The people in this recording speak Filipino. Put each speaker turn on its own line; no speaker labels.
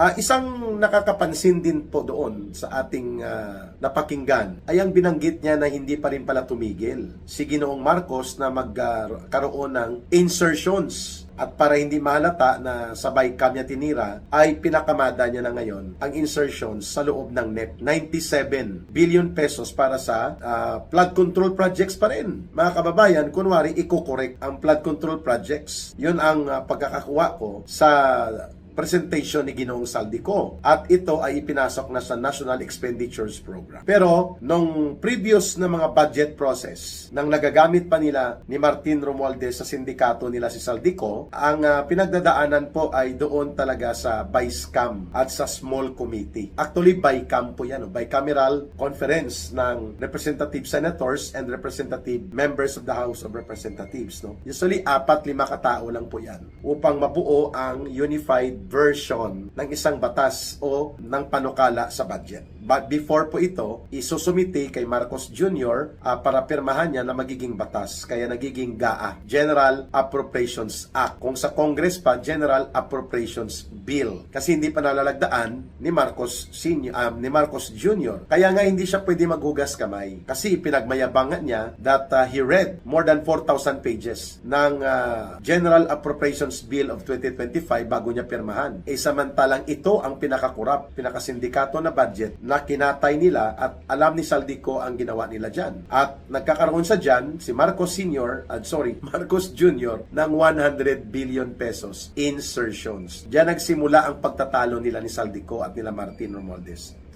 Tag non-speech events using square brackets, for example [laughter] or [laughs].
Ah, isang nakakapansin din po doon sa ating ah, napakinggan ay ang binanggit niya na hindi pa rin pala tumigil si Ginoong Marcos na magkaroon ng insertions at para hindi mahalata na sabay kanya tinira, ay pinakamada niya na ngayon ang insertions sa loob ng NEP. 97 billion pesos para sa ah, flood control projects pa rin. Mga kababayan, kunwari, iko-correct ang flood control projects. Yun ang ah, pagkakakuha ko sa presentation ni Ginoong Saldico. At ito ay ipinasok na sa National Expenditures Program. Pero, nung previous na mga budget process, nang nagagamit pa nila ni Martin Romualdez sa sindikato nila si Saldico, ang ah, pinagdadaanan po ay doon talaga sa BICAM at sa small committee. Actually, BICAM po yan, oh, bicameral conference ng representative senators and representative members of the House of Representatives. No? Usually, apat, lima katao lang po yan upang mabuo ang unified version ng isang batas o ng panukala sa budget. But before po ito, isusumite kay Marcos Jr. ah, para pirmahan niya na magiging batas. Kaya nagiging GAA, General Appropriations Act. Kung sa Congress pa, General Appropriations Bill. Kasi hindi pa nalalagdaan ni Marcos Senior, ah, ni Marcos Jr. Kaya nga hindi siya pwede maghugas kamay. Kasi pinagmayabangan niya that ah, he read more than 4,000 pages ng ah, General Appropriations Bill of 2025 bago niya pirmahan. Eh samantalang ito ang pinakakurap, pinakasindikato na budget na kinatay nila at alam ni Saldico ang ginawa nila dyan. At nagkakaroon sa dyan si Marcos Sr. at sorry, [laughs] Marcos Jr. ng 100 billion pesos insertions. Diyan nagsimula ang pagtatalo nila ni Saldico at nila Martin Romualdez.